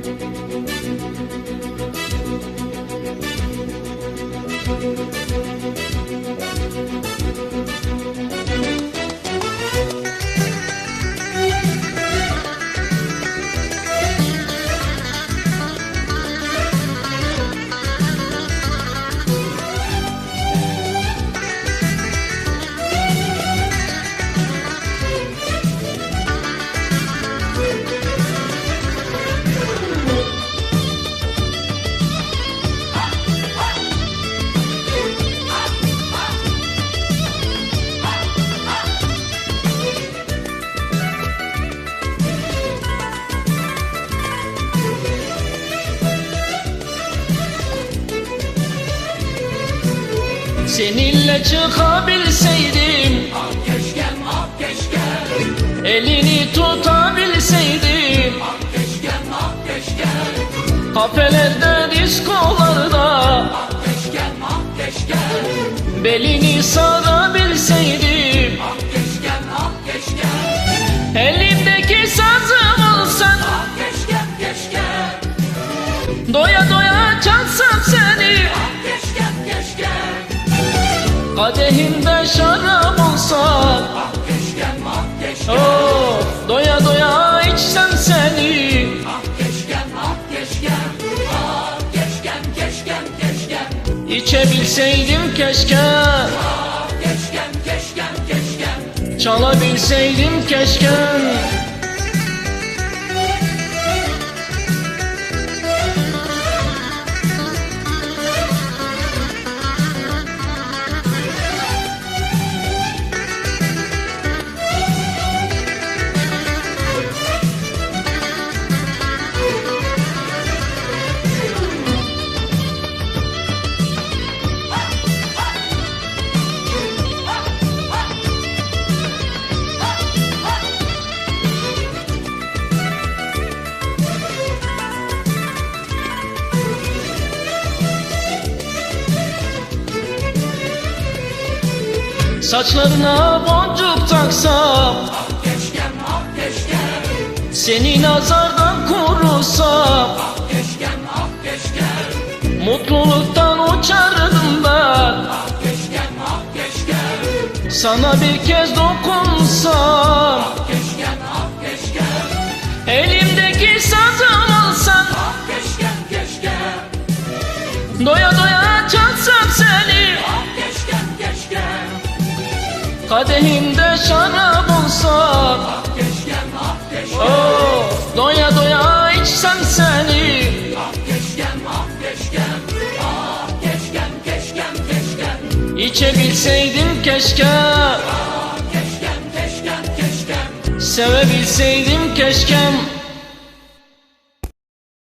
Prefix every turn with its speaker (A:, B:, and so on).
A: thank you. Seninle çıkabilseydim.
B: Ah keşkem ah keşkem
A: Elini tutabilseydim.
B: Ah keşkem ah keşkem
A: Kafelerde, diskolarda.
B: Ah keşkem ah keşkem
A: Belini sarabilseydim.
B: Ah keşkem ah keşkem
A: Elimdeki sazım olsan
B: Ah keşkem keşkem
A: Doya doya çalsam Kadehimde şarap olsan
B: Ah keşkem ah keşkem
A: Oh, doya doya içsem seni.
B: Ah keşkem ah keşkem Ah keşkem
A: İçebilseydim keşke.
B: Ah keşkem keşkem keşkem
A: Çalabilseydim keşke Saçlarına boncuk taksam
B: Ah keşkem ah keşkem
A: Seni nazardan korusam
B: Ah keşkem ah keşkem
A: Mutluluktan uçardım ben.
B: Ah keşkem ah keşkem
A: Sana bir kez dokunsam Kadehimde şarap olsa
B: Ah keşkem
A: Oh, doya doya içsem seni.
B: Ah keşkem ah keşkem Ah
A: İçebilseydim keşke.
B: Keşkem keşkem keşkem
A: Sevebilseydim keşkem